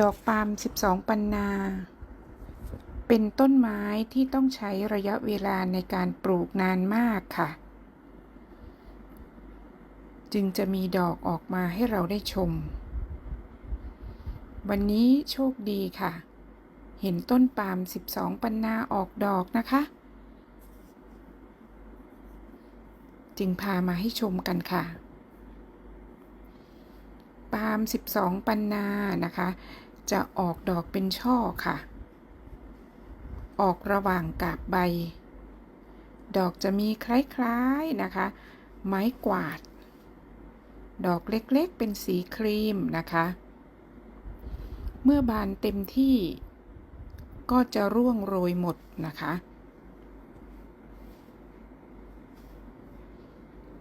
ดอกปาล์ม 12 ปันนา เป็นต้นไม้ที่ต้องใช้ระยะเวลาในการปลูกนานมากค่ะ จึงจะมีดอกออกมาให้เราได้ชม วันนี้โชคดีค่ะ เห็นต้นปาล์ม 12 ปันนาออกดอกนะคะ จึงพามาให้ชมกันค่ะ ปาล์ม12 ปันนานะคะ จะออกดอกเป็นช่อค่ะ ออกระหว่างกาบใบ ดอกจะมีคล้ายๆนะคะ ไม้กวาด ดอกเล็กๆเป็นสีครีมนะคะ เมื่อบานเต็มที่ก็จะร่วงโรยหมดนะคะ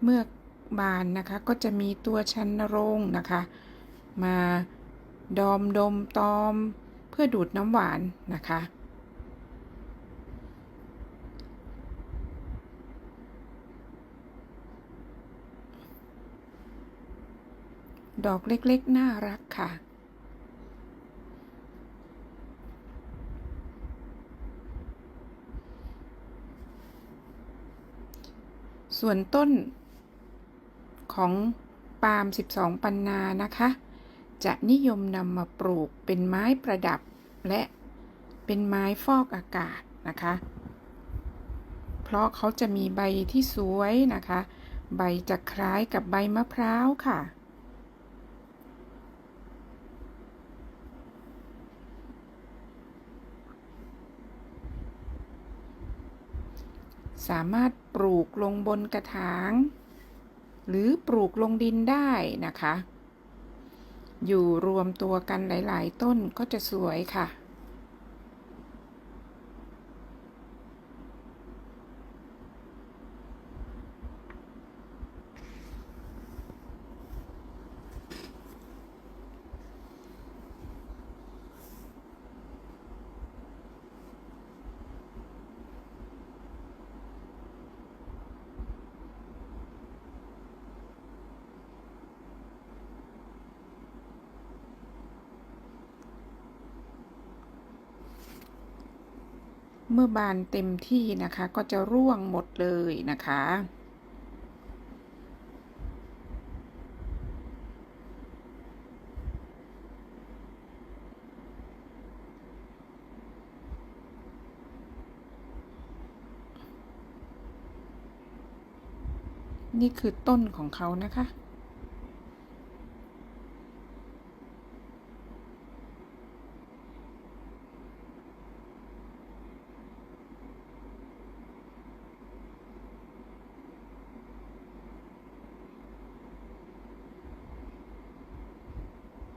เมื่อ บานนะคะ ก็จะมีตัวชันโรงนะคะ มาดอมดมตอมเพื่อดูดน้ำหวานนะคะดอกเล็กๆ น่ารักค่ะ ส่วนต้น ของปาล์ม 12 ปันนานะคะ จะนิยมนำมาปลูกเป็นไม้ประดับและเป็นไม้ฟอกอากาศนะคะ เพราะเขาจะมีใบที่สวยนะคะ ใบจะคล้ายกับใบมะพร้าวค่ะสามารถปลูกลงบนกระถาง หรือปลูกลงดินได้นะคะ อยู่รวมตัวกันหลาย ๆ ต้นก็จะสวยค่ะ เมื่อบานเต็มที่นะคะก็จะร่วงหมดเลยนะคะ นี่คือต้นของเขานะคะ